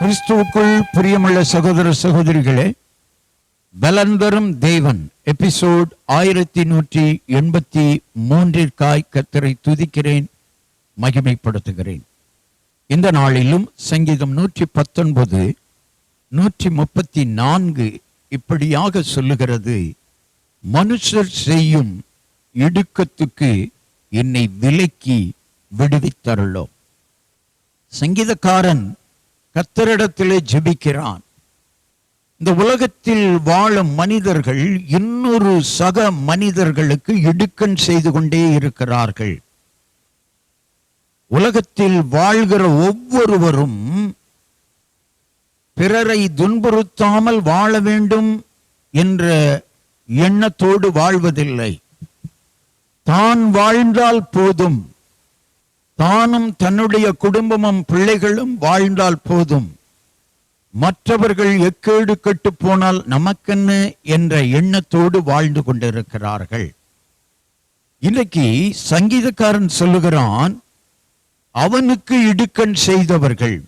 கிறிஸ்துவுக்குள் பிரியமுள்ள சகோதர சகோதரிகளே பலன் தேவன். எபிசோட் ஆயிரத்தி நூற்றி எண்பத்தி மூன்றிற்காய் கத்தரை துதிக்கிறேன் மகிமைப்படுத்துகிறேன். இந்த நாளிலும் சங்கீதம் நூற்றி பத்தொன்பது நூற்றி முப்பத்தி நான்கு இப்படியாக சொல்லுகிறது மனுஷர் செய்யும் இடுக்கத்துக்கு என்னை விலக்கி விடுவித்தருளோம் சங்கீதக்காரன் கத்தரிடத்திலே ஜெபிக்கிறான். இந்த உலகத்தில் வாழும் மனிதர்கள் இன்னொரு சக மனிதர்களுக்கு இடுக்கண் செய்து கொண்டே இருக்கிறார்கள். உலகத்தில் வாழ்கிற ஒவ்வொருவரும் பிறரை துன்புறுத்தாமல் வாழ வேண்டும் என்ற எண்ணத்தோடு வாழ்வதில்லை. தான் வாழ்ந்தால் போதும். தானும் தன்னுடைய குடும்பமும் பிள்ளைகளும் வாழ்ந்தால் போதும். மற்றவர்கள் எக்கேடு கெட்டு போனால் நமக்கென்ன என்ற எண்ணத்தோடு வாழ்ந்து கொண்டிருக்கிறார்கள். இன்றைக்கு சங்கீதக்காரன் சொல்லுகிறான் அவனுக்கு இடுக்கண் செய்தவர்கள்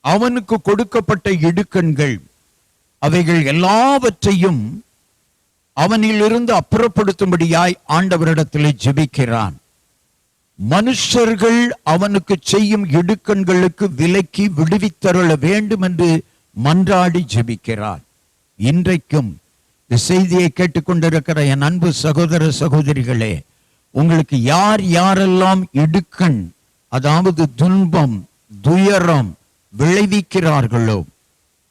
அவனுக்கு கொடுக்கப்பட்ட இடுக்கண்கள் அவைகள் எல்லாவற்றையும் அவனிலிருந்து அப்புறப்படுத்தும்படியாய் ஆண்டவரிடத்திலே ஜெபிக்கிறான். மனுஷர்கள் அவனுக்கு செய்யும் இடுக்கண்களுக்கு விலக்கி விடுவித்தருள வேண்டும் என்று மன்றாடி ஜெபிக்கிறார். இன்றைக்கும் இந்த செய்தியை கேட்டுக்கொண்டிருக்கிற என் அன்பு சகோதர சகோதரிகளே உங்களுக்கு யார் யாரெல்லாம் இடுக்கண் அதாவது துன்பம் துயரம் விளைவிக்கிறார்களோ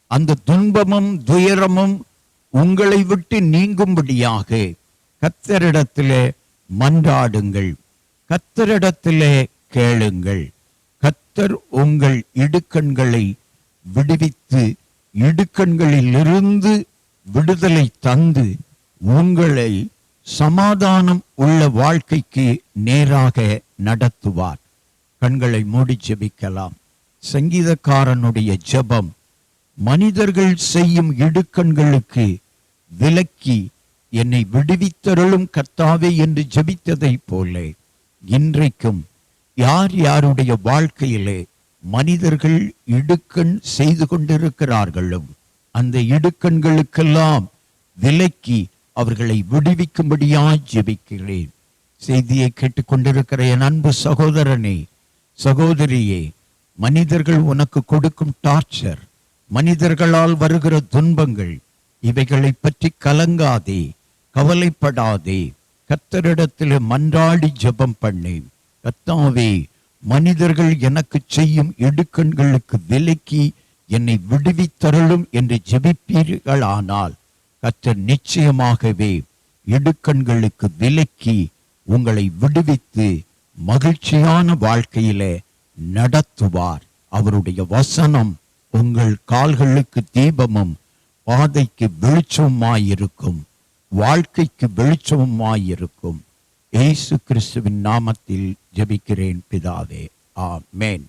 அந்த துன்பமும் துயரமும் உங்களை விட்டு நீங்கும்படியாக கத்தரிடத்திலே மன்றாடுங்கள். கத்தரிடத்திலே கேளுங்கள். கத்தர் உங்கள் இடுக்கண்களை விடுவித்து இடுக்கண்களிலிருந்து விடுதலை தந்து உங்களை சமாதானம் உள்ள வாழ்க்கைக்கு நேராக நடத்துவார். கண்களை மூடி ஜெபிக்கலாம். சங்கீதக்காரனுடைய ஜெபம் மனிதர்கள் செய்யும் இடுக்கண்களுக்கு விலக்கி என்னை விடுவித்தருளும் கர்த்தாவே என்று ஜெபித்ததைப் போலே. இன்றைக்கும் யார் யாருடைய வாழ்க்கையிலே மனிதர்கள் இடுக்கண் செய்து கொண்டிருக்கிறார்களும் அந்த இடுக்கண்களுக்கெல்லாம் விலக்கி அவர்களை விடுவிக்கும்படியாய் ஜெபிக்கிறேன். செய்தியை கேட்டுக்கொண்டிருக்கிற என் அன்பு சகோதரனே சகோதரியே மனிதர்கள் உனக்கு கொடுக்கும் டார்ச்சர் மனிதர்களால் வருகிற துன்பங்கள் இவைகளை பற்றி கலங்காதே கவலைப்படாதே கத்தரிடத்தில் மன்றாடி ஜெபம் பண்ணேன். கத்தாவே மனிதர்கள் எனக்கு செய்யும் இடுக்கண்களுக்கு விலக்கி என்னை விடுவித்தருளும் என்று ஜெபிப்பீர்களானால் கத்தர் நிச்சயமாகவே இடுக்கண்களுக்கு விலக்கி உங்களை விடுவித்து மகிழ்ச்சியான வாழ்க்கையில நடத்துவார். அவருடைய வசனம் உங்கள் கால்களுக்கு தீபமும் பாதைக்கு வெளிச்சமாயிருக்கும் வாழ்க்கைக்கு வெளிச்சமுமாயிருக்கும். இயேசு கிறிஸ்துவின் நாமத்தில் ஜெபிக்கிறேன் பிதாவே. ஆ மேன்